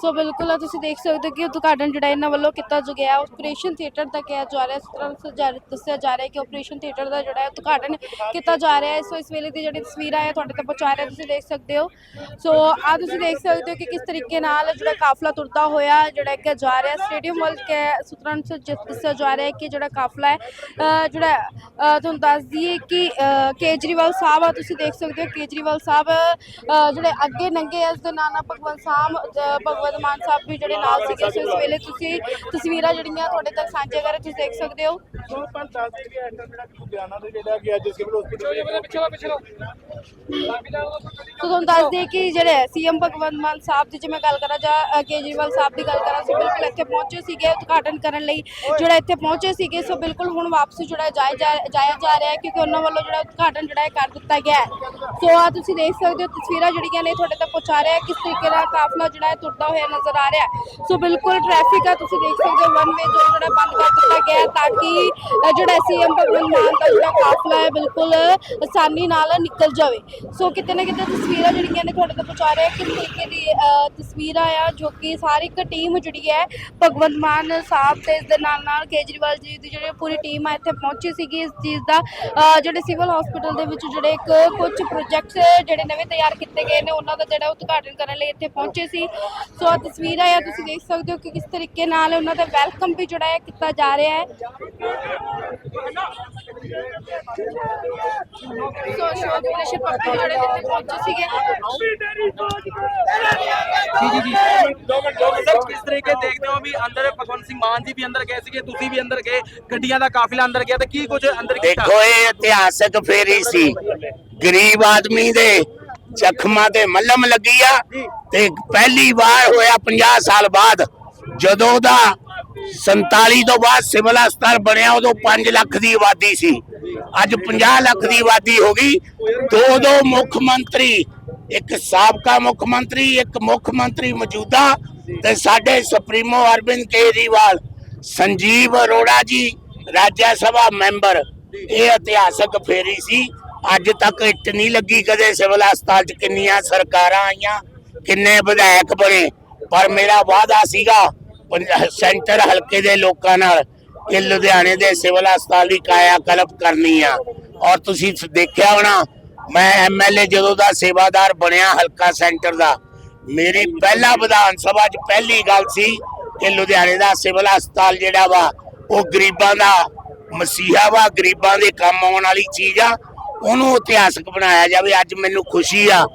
ਸੋ ਬਿਲਕੁਲ ਆ, ਤੁਸੀਂ ਦੇਖ ਸਕਦੇ ਹੋ ਕਿ ਉਦਘਾਟਨ ਜਿਹੜਾ ਇਹਨਾਂ ਵੱਲੋਂ ਕੀਤਾ ਜੋ ਗਿਆ ਆਪਰੇਸ਼ਨ ਥੀਏਟਰ ਦਾ ਕਿਹਾ ਜਾ ਰਿਹਾ, ਇਸ ਤਰ੍ਹਾਂ ਦੱਸਿਆ ਜਾ ਰਿਹਾ ਕਿ ਆਪਰੇਸ਼ਨ ਥੀਏਟਰ ਦਾ ਜਿਹੜਾ ਉਦਘਾਟਨ ਕੀਤਾ ਜਾ ਰਿਹਾ ਹੈ। ਸੋ ਇਸ ਵੇਲੇ ਦੀ ਜਿਹੜੀ ਤਸਵੀਰਾਂ ਹੈ ਤੁਹਾਡੇ ਤੱਕ ਪਹੁੰਚਾ ਰਿਹਾ ਤੁਸੀਂ ਦੇਖ ਸਕਦੇ ਹੋ। ਸੋ ਆ ਤੁਸੀਂ ਦੇਖ ਸਕਦੇ ਹੋ ਕਿ ਕਿਸ ਤਰੀਕੇ ਨਾਲ ਜਿਹੜਾ ਕਾਫਲਾ ਤੁਰਦਾ ਹੋਇਆ, ਜਿਹੜਾ ਕਿ ਜਾ ਰਿਹਾ ਸਟੇਡੀਅਮ ਵੱਲ ਕੇ ਸੂਤਰਾਂ ਨੂੰ ਜ- ਦੱਸਿਆ ਜਾ ਰਿਹਾ ਹੈ ਕਿ ਜਿਹੜਾ ਕਾਫਲਾ ਹੈ ਜਿਹੜਾ ਤੁਹਾਨੂੰ ਦੱਸ ਦਈਏ ਕਿ ਕੇਜਰੀਵਾਲ ਸਾਹਿਬ ਆ, ਤੁਸੀਂ ਦੇਖ ਸਕਦੇ ਹੋ ਕੇਜਰੀਵਾਲ ਸਾਹਿਬ ਜਿਹੜੇ ਅੱਗੇ ਨੰਗੇ ਇਸ ਦੇ ਨਾਲ ਨਾਲ ਭਗਵੰਤ ਸਾਹਿਬ ਭਗਵੰਤ ਮਾਨ ਸਾਹਿਬ ਵੀ ਜਿਹੜੇ ਨਾਲ ਸੀਗੇ ਸੋ ਇਸ ਵੇਲੇ ਤੁਸੀਂ ਤਸਵੀਰਾਂ ਜਿਹੜੀਆਂ ਤੁਹਾਡੇ ਤੱਕ ਸਾਂਝੀਆਂ ਕਰ ਰਹੇ ਤੁਸੀਂ ਦੇਖ ਸਕਦੇ ਹੋ। ਸੋ ਪਰ ਦੱਸ ਦਈਏ ਐਂਟਰ ਜਿਹੜਾ ਕਿ ਲੁਧਿਆਣਾ ਦੇ ਜਿਹੜਾ ਕਿ ਅੱਜ ਸਿਵਲ ਹਸਪੀਟਲ ਪਿੱਛੇ ਪਿੱਛੇ ਸੋ ਤੁਹਾਨੂੰ ਦੱਸ ਦਈਏ ਕਿ ਜਿਹੜੇ ਸੀਐਮ ਭਗਵੰਤ ਮਾਨ ਸਾਹਿਬ ਦੀ ਜੇ ਮੈਂ ਗੱਲ ਕਰਾਂ ਜਾਂ ਕੇਜਰੀਵਾਲ ਸਾਹਿਬ ਦੀ ਗੱਲ ਕਰਾਂ ਸੋ ਬਿਲਕੁਲ ਇੱਥੇ ਪਹੁੰਚੇ ਸੀਗੇ ਉਦਘਾਟਨ ਕਰਨ ਲਈ। ਜਿਹੜਾ ਇੱਥੇ ਪਹੁੰਚੇ ਸੀਗੇ ਸੋ ਬਿਲਕੁਲ ਹੁਣ ਵਾਪਸ ਜਿਹੜਾ ਜਾਇਆ ਜਾ ਜਾਇਆ ਜਾ ਰਿਹਾ ਹੈ ਕਿਉਂਕਿ ਉਹਨਾਂ ਵੱਲੋਂ ਜਿਹੜਾ ਉਦਘਾਟਨ ਜਿਹੜਾ ਹੈ ਕਰ ਦਿੱਤਾ ਗਿਆ ਹੈ। ਸੋ ਆ ਤੁਸੀਂ ਦੇਖ ਸਕਦੇ ਹੋ ਤਸਵੀਰਾਂ ਜਿਹੜੀਆਂ ਨੇ ਤੁਹਾਡੇ ਤੱਕ ਪਹੁੰਚਾ ਰਿਹਾ ਹੈ ਕਿਸ ਤਰੀਕੇ ਨਾਲ ਕਾਫਲਾ ਜਿਹੜਾ ਹੈ ਤੁਰਦਾ ਹੋਇਆ ਨਜ਼ਰ ਆ ਰਿਹਾ ਹੈ। ਸੋ ਬਿਲਕੁਲ ਟ੍ਰੈਫਿਕ ਆ ਤੁਸੀਂ ਦੇਖ ਸਕਦੇ ਹੋ ਵਨ ਵੇ ਜੋ ਜਿਹੜਾ ਬੰਦ ਕਰ ਦਿੱਤਾ ਗਿਆ ਹੈ ਤਾਂ ਕਿ ਜਿਹੜਾ ਸੀਐਮ ਭਗਵੰਤ ਮਾਨ ਦਾ ਜਿਹੜਾ ਕਾਫਲਾ ਹੈ ਬਿਲਕੁਲ ਆਸਾਨੀ ਨਾਲ ਨਿਕਲ ਜਾਵੇ। ਸੋ ਕਿਤੇ ਨਾ ਕਿਤੇ ਤਸਵੀਰਾਂ ਜਿਹੜੀਆਂ ਨੇ ਤੁਹਾਡੇ ਤੱਕ ਪਹੁੰਚਾ ਰਿਹਾ ਕਿ ਤਰੀਕੇ ਦੀ ਤਸਵੀਰਾਂ ਆ ਜੋ ਕਿ ਸਾਰੀ ਇੱਕ ਟੀਮ ਜਿਹੜੀ ਹੈ ਭਗਵੰਤ ਮਾਨ ਸਾਹਿਬ ਤੇ ਇਸ ਦੇ ਨਾਲ ਨਾਲ ਕੇਜਰੀਵਾਲ ਜੀ ਦੀ ਜਿਹੜੀ ਪੂਰੀ ਟੀਮ ਆ ਇੱਥੇ ਪਹੁੰਚੀ ਸੀਗੀ। ਇਸ ਚੀਜ਼ ਦਾ ਅ, ਜਿਹੜੇ ਸਿਵਲ ਹਸਪੀਟਲ ਦੇ ਵਿੱਚ ਜਿਹੜੇ ਇੱਕ ਕੁਝ ਪ੍ਰੋਜੈਕਟਸ ਜਿਹੜੇ ਨਵੇਂ ਤਿਆਰ ਕੀਤੇ ਗਏ ਨੇ ਉਹਨਾਂ ਦਾ ਜਿਹੜਾ ਉਦਘਾਟਨ ਕਰਨ ਲਈ ਇੱਥੇ ਪਹੁੰਚੇ ਸੀ। ਸੋ ਆ ਤਸਵੀਰਾਂ ਆ ਤੁਸੀਂ ਦੇਖ ਸਕਦੇ ਹੋ ਕਿ ਕਿਸ ਤਰੀਕੇ ਨਾਲ ਉਹਨਾਂ ਦਾ ਵੈਲਕਮ ਵੀ ਜਿਹੜਾ ਹੈ ਕੀਤਾ ਜਾ ਰਿਹਾ ਹੈ। ਸੋ ਸ਼ੋਕ ਪ੍ਰੇਸ਼ਰ ਪੱਪੂ ਜਿਹੜੇ ਇੱਥੇ ਪਹੁੰਚੇ ਸੀਗੇ। ਜੀ ਜੀ ਜੀ। ਸਰ ਕਿਸ ਤਰੀਕੇ ਦੇਖਦੇ ਹੋ ਵੀ ਅੰਦਰ ਭਗਵੰਤ ਸਿੰਘ ਮਾਨ ਜੀ ਵੀ ਅੰਦਰ ਗਏ ਸੀਗੇ ਤੁਸੀਂ ਵੀ ਅੰਦਰ ਗਏ ਗੱਡੀਆਂ ਦਾ ਕਾਫਿਲਾ ਅੰਦਰ ਗਿਆ ਤੇ ਕੀ ਕੁਝ ਅੰਦਰ ਕੀਤਾ? ਦੇਖੋ ਇਹ ਇਤਿਹਾਸਕ ਫੇਰੀ ਸੀ। ਗਰੀਬ ਆਦਮੀ ਦੇ ਜ਼ਖਮਾਂ ਤੇ ਮੱਲਮ ਲੱਗੀ ਆ ਤੇ ਪਹਿਲੀ ਵਾਰ ਹੋਇਆ 50 ਸਾਲ ਬਾਅਦ। ਜਦੋਂ ਦਾ 47 ਤੋਂ ਬਾਅਦ ਸਿਵਲ ਹਸਪਤਾਲ ਬਣਿਆ, ਉਦੋਂ 5 ਲੱਖ ਦੀ ਆਬਾਦੀ ਸੀ। ਅੱਜ 50 ਲੱਖ ਦੀ ਆਬਾਦੀ ਹੋ ਗਈ। ਦੋ ਦੋ ਮੁੱਖ ਮੰਤਰੀ, ਇੱਕ ਸਾਬਕਾ ਮੁੱਖ ਮੰਤਰੀ, ਇੱਕ ਮੁੱਖ ਮੰਤਰੀ ਮੌਜੂਦਾ ਤੇ ਸਾਡੇ ਸੁਪਰੀਮੋ ਅਰਵਿੰਦ ਕੇਜਰੀਵਾਲ, ਸੰਜੀਵ ਅਰੋੜਾ ਜੀ, ਰਾਜ ਸਭਾ ਮੈਂਬਰ। ਇਹ ਇਤਿਹਾਸਕ ਫੇਰੀ ਸੀ। ਅੱਜ ਤੱਕ ਇੱਟ ਨਹੀਂ ਲੱਗੀ ਕਦੇ ਸਿਵਲ ਹਸਪਤਾਲ 'ਚ ਕਿੰਨੀਆਂ ਸਰਕਾਰਾਂ ਆਈਆਂ, ਕਿੰਨੇ ਵਿਧਾਇਕ ਬਣੇ, ਪਰ ਮੇਰਾ ਵਾਅਦਾ ਸੀਗਾ ਸੈਂਟਰ ਹਲਕੇ ਦੇ ਲੋਕਾਂ ਨਾਲ ਕਿ ਲੁਧਿਆਣੇ ਦੇ ਸਿਵਲ ਹਸਪਤਾਲ ਦੀ ਕਾਇਆ ਕਲਪ ਕਰਨੀ ਆ। ਔਰ ਤੁਸੀਂ ਦੇਖਿਆ ਹੋਣਾ, ਮੈਂ ਐਮਐਲਏ ਜਦੋਂ ਦਾ ਸੇਵਾਦਾਰ ਬਣਿਆ ਹਲਕਾ ਸੈਂਟਰ ਦਾ, ਮੇਰੀ ਪਹਿਲਾ ਵਿਧਾਨ ਸਭਾ 'ਚ ਪਹਿਲੀ ਗੱਲ ਸੀ ਕਿ ਲੁਧਿਆਣੇ ਦਾ ਸਿਵਲ ਹਸਪਤਾਲ ਜਿਹੜਾ ਵਾ, ਉਹ ਗਰੀਬਾਂ ਦਾ ਮਸੀਹਾ ਵਾ, ਗਰੀਬਾਂ ਦੇ ਕੰਮ ਆਉਣ ਵਾਲੀ ਚੀਜ਼ ਆ ਉਹਨੂੰ ਇਤਿਹਾਸਕ ਬਣਾਇਆ ਜਾਵੇ, ਅੱਜ ਮੈਨੂੰ ਖੁਸ਼ੀ ਆ।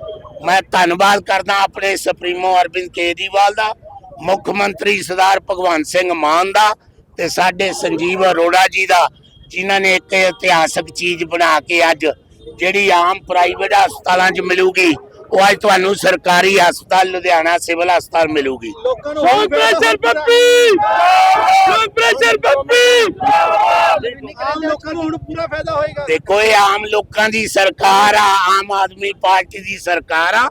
ਮੈਂ ਧੰਨਵਾਦ ਕਰਦਾ ਆਪਣੇ ਸੁਪਰੀਮੋ ਅਰਵਿੰਦ ਕੇਜਰੀਵਾਲ ਦਾ, ਮੁੱਖ ਮੰਤਰੀ ਸਰਦਾਰ ਭਗਵੰਤ ਸਿੰਘ ਮਾਨ ਦਾ ਤੇ ਸਾਡੇ ਸੰਜੀਵ ਅਰੋੜਾ ਜੀ ਦਾ, ਜਿਨ੍ਹਾਂ ਨੇ ਇੱਕ ਇਤਿਹਾਸਕ ਚੀਜ਼ ਬਣਾ ਕੇ ਅੱਜ ਜਿਹੜੀ ਆਮ ਪ੍ਰਾਈਵੇਟ ਹਸਪਤਾਲਾਂ 'ਚ ਮਿਲੂਗੀ ਉਹ ਅੱਜ ਤੁਹਾਨੂੰ ਸਰਕਾਰੀ ਹਸਪਤਾਲ ਲੁਧਿਆਣਾ ਸਿਵਲ ਹਸਪਤਾਲ ਮਿਲੂਗੀ। ਲੋਕਾਂ ਨੂੰ ਸੋ ਪ੍ਰੈਸ਼ਰ ਪੱਪੀ! ਸੋ ਪ੍ਰੈਸ਼ਰ ਪੱਪੀ! ਆਮ ਲੋਕਾਂ ਨੂੰ ਹੁਣ ਪੂਰਾ ਫਾਇਦਾ ਹੋਏਗਾ। ਦੇਖੋ ਇਹ ਆਮ ਲੋਕਾਂ ਦੀ ਸਰਕਾਰ ਆ ਆਮ ਆਦਮੀ ਪਾਰਟੀ ਦੀ ਸਰਕਾਰ ਆ।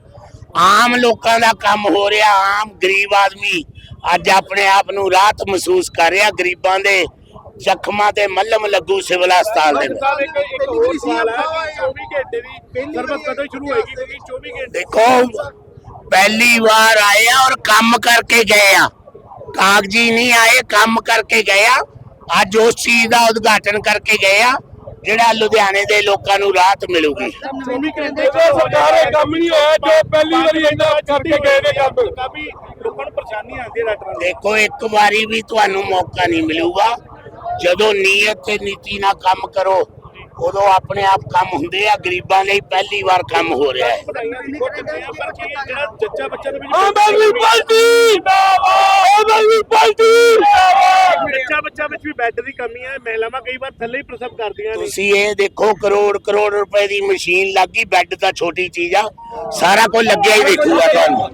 ਆਮ ਲੋਕਾਂ ਦਾ ਕੰਮ ਹੋ ਰਿਹਾ ਆਮ ਗਰੀਬ ਆਦਮੀ ਅੱਜ ਆਪਣੇ ਆਪ ਨੂੰ ਰਾਹਤ ਮਹਿਸੂਸ ਕਰ ਰਿਹਾ ਗਰੀਬਾਂ ਦੇ। ਜ਼ਖਮਾਂ ਤੇ ਮੱਲਮ ਲੱਗੂ ਸਿਵਲ ਹਸਪਤਾਲ ਦੇ ਵਿੱਚ। ਸਾਹਿਬ ਇੱਕ ਇੱਕ ਹੋਰ ਸਵਾਲ ਹੈ ਕਿ 24 ਘੰਟੇ ਦੀ ਸਰਵਿਸ ਕਦੋਂ ਸ਼ੁਰੂ ਹੋਏਗੀ ਕਿਉਂਕਿ 24 ਘੰਟੇ ਦੇਖੋ ਪਹਿਲੀ ਵਾਰ ਆਏ ਆ ਔਰ ਕੰਮ ਕਰਕੇ ਗਏ ਆ। ਕਾਗਜੀ ਨਹੀਂ ਆਏ ਕੰਮ ਕਰਕੇ ਗਏ ਆ। ਅੱਜ ਉਸ ਚੀਜ਼ ਦਾ ਉਦਘਾਟਨ ਕਰਕੇ ਗਏ ਆ ਜਿਹੜਾ ਲੁਧਿਆਣੇ ਦੇ ਲੋਕਾਂ ਨੂੰ ਰਾਹਤ ਮਿਲੂਗੀ। 24 ਘੰਟੇ ਚ ਸਰਕਾਰੇ ਕੰਮ ਨਹੀਂ ਹੋਇਆ ਜੋ ਪਹਿਲੀ ਵਾਰੀ ਇੰਨਾ ਕਰਕੇ ਗਏ ਨੇ ਕੰਮ। ਕਾਫੀ ਲੋਕਾਂ ਨੂੰ ਪਰੇਸ਼ਾਨੀ ਆਉਂਦੀ ਹੈ ਡਾਕਟਰਾਂ ਨੂੰ ਦੇਖੋ ਇੱਕ ਵਾਰੀ ਵੀ ਤੁਹਾਨੂੰ ਮੌਕਾ ਨਹੀਂ ਮਿਲੂਗਾ। ਜਦੋਂ ਨੀਅਤ ਤੇ ਨੀਤੀ ਨਾਲ ਕੰਮ ਕਰੋ ਉਦੋਂ ਆਪਣੇ ਆਪ ਕੰਮ ਹੁੰਦੇ ਆ ਗਰੀਬਾਂ ਲਈ ਪਹਿਲੀ ਵਾਰ ਕੰਮ ਹੋ ਰਿਹਾ ਹੈ। ਬੱਚਾ ਦੇ ਵਿੱਚ ਆਮ ਆਦਮੀ ਪਾਰਟੀ! ਆਮ ਆਦਮੀ ਪਾਰਟੀ! ਜੱਜਾ ਬੱਚਾ ਵਿੱਚ ਵੀ ਬੈੱਡ ਦੀ ਕਮੀ ਹੈ ਮਹਿਲਾਵਾਂ ਕਈ ਵਾਰ ਥੱਲੇ ਹੀ ਪ੍ਰਸਵ ਕਰਦੀਆਂ ਨੇ। ਤੁਸੀਂ ਇਹ ਦੇਖੋ ਕਰੋੜ ਕਰੋੜ ਰੁਪਏ ਦੀ ਮਸ਼ੀਨ ਲੱਗੀ ਬੈੱਡ ਤਾਂ ਛੋਟੀ ਚੀਜ਼ ਆ ਸਾਰਾ ਕੁਝ ਲੱਗਿਆ ਹੀ ਦੇਖੂਗਾ ਤੁਹਾਨੂੰ।